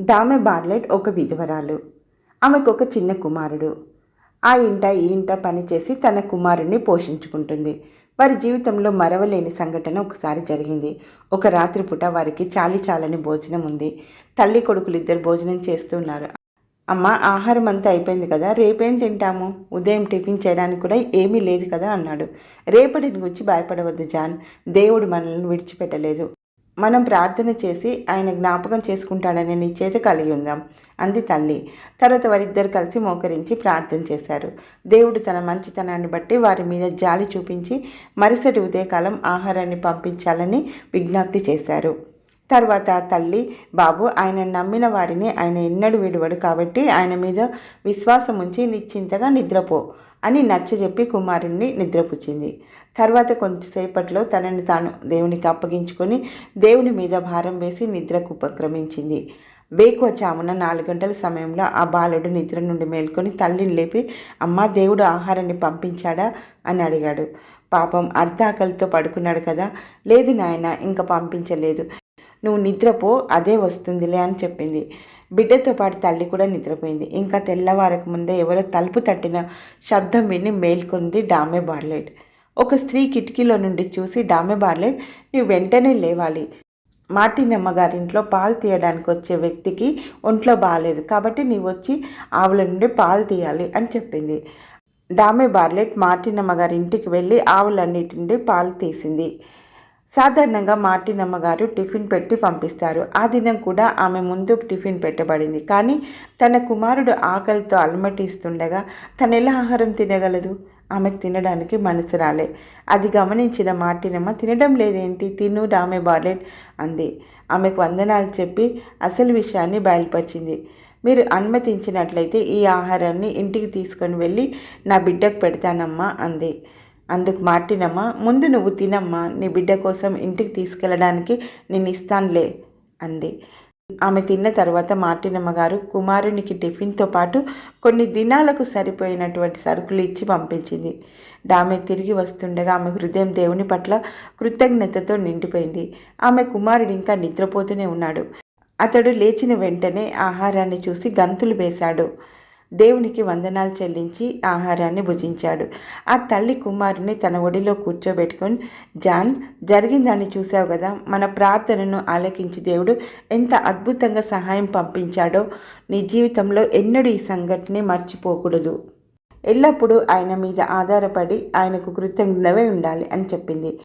డామె Bartlett ఒక విధవరాలు. ఆమెకు ఒక చిన్న కుమారుడు. ఆ ఇంట ఈ ఇంట పనిచేసి తన కుమారుణ్ణి పోషించుకుంటుంది. వారి జీవితంలో మరవలేని సంఘటన ఒకసారి జరిగింది. ఒక రాత్రిపూట వారికి చాలి చాలని భోజనం ఉంది. తల్లి కొడుకులు ఇద్దరు భోజనం చేస్తున్నారు. అమ్మ ఆహారం అంతా అయిపోయింది కదా రేపేం తింటాము? ఉదయం టిఫిన్ చేయడానికి కూడా ఏమీ లేదు కదా అన్నాడు. రేపటిని గురించి భయపడవద్దు జాన్. దేవుడు మనల్ని విడిచిపెట్టలేదు. మనం ప్రార్థన చేసి ఆయన జ్ఞాపకం చేసుకుంటాడని నిశ్చేత కలిగి ఉందాం. అంది తల్లి. తర్వాత వారిద్దరు కలిసి మోకరించి ప్రార్థన చేశారు. దేవుడు తన మంచితనాన్ని బట్టి వారి మీద జాలి చూపించి మరుసటి ఉదయకాలం ఆహారాన్ని పంపించాలని విజ్ఞప్తి చేశారు. తర్వాత తల్లి బాబు ఆయన నమ్మిన వారిని ఆయన ఎన్నడూ విడువడు కాబట్టి ఆయన మీద విశ్వాసం ఉంచి నిశ్చింతగా నిద్రపో అని నచ్చజెప్పి కుమారుణ్ణి నిద్రపుచ్చింది. తర్వాత కొంతసేపట్లో తనని తాను దేవునికి అప్పగించుకొని దేవుని మీద భారం వేసి నిద్రకు ఉపక్రమించింది. వేకువ చామున నాలుగు గంటల సమయంలో ఆ బాలుడు నిద్ర నుండి మేల్కొని తల్లిని లేపి అమ్మ దేవుడు ఆహారాన్ని పంపించాడా? అని అడిగాడు. పాపం అర్ధాకలితో పడుకున్నాడు కదా. లేదు నాయన ఇంకా పంపించలేదు. నువ్వు నిద్రపో అదే వస్తుందిలే అని చెప్పింది. బిడ్డతో పాటు తల్లి కూడా నిద్రపోయింది. ఇంకా తెల్లవారకు ముందే ఎవరో తలుపు తట్టిన శబ్దం విని మేల్కొంది డామే బార్లెట్. ఒక స్త్రీ కిటికీలో నుండి చూసి డామే బార్లెట్ నువ్వు వెంటనే లేవాలి. మార్టినమ్మ గారింట్లో పాలు తీయడానికి వచ్చే వ్యక్తికి ఒంట్లో బాగాలేదు కాబట్టి నీవు వచ్చి ఆవుల నుండి పాలు తీయాలి అని చెప్పింది. డామే బార్లెట్ మార్టినమ్మ గారి ఇంటికి వెళ్ళి ఆవులన్నిటి నుండి పాలు తీసింది. సాధారణంగా మార్టినమ్మ గారు టిఫిన్ పెట్టి పంపిస్తారు. ఆ దినం కూడా ఆమె ముందు టిఫిన్ పెట్టబడింది. కానీ తన కుమారుడు ఆకలితో అలమటిస్తుండగా తను ఎలా ఆహారం తినగలదు? ఆమెకు తినడానికి మనసు రాలే. అది గమనించిన మార్టినమ్మ తినడం లేదేంటి? తిను డామె బార్లెట్ అంది. ఆమెకు వందనాలు చెప్పి అసలు విషయాన్ని బయలుపరిచింది. మీరు అనుమతించినట్లయితే ఈ ఆహారాన్ని ఇంటికి తీసుకొని వెళ్ళి నా బిడ్డకు పెడతానమ్మా అంది. అందుకు మార్టినమ్మ ముందు నువ్వు తినమ్మా నీ బిడ్డ కోసం ఇంటికి తీసుకెళ్ళడానికి నేను ఇస్తానులే అంది. ఆమె తిన్న తర్వాత మార్టినమ్మ గారు కుమారునికి టిఫిన్తో పాటు కొన్ని దినాలకు సరిపోయినటువంటి సరుకులు ఇచ్చి పంపించింది. ఆమె తిరిగి వస్తుండగా ఆమె హృదయం దేవుని పట్ల కృతజ్ఞతతో నిండిపోయింది. ఆమె కుమారుడు ఇంకా నిద్రపోతూనే ఉన్నాడు. అతడు లేచిన వెంటనే ఆహారాన్ని చూసి గంతులు వేశాడు. దేవునికి వందనాలు చెల్లించి ఆహారాన్ని భుజించాడు. ఆ తల్లి కుమారుని తన ఒడిలో కూర్చోబెట్టుకొని జాన్ జరిగిందాన్ని చూసావు కదా మన ప్రార్థనను ఆలకించి దేవుడు ఎంత అద్భుతంగా సహాయం పంపించాడో నీ జీవితంలో ఎన్నడూ ఈ సంఘటన మర్చిపోకూడదు. ఎల్లప్పుడూ ఆయన మీద ఆధారపడి ఆయనకు కృతజ్ఞవే ఉండాలి అని చెప్పింది.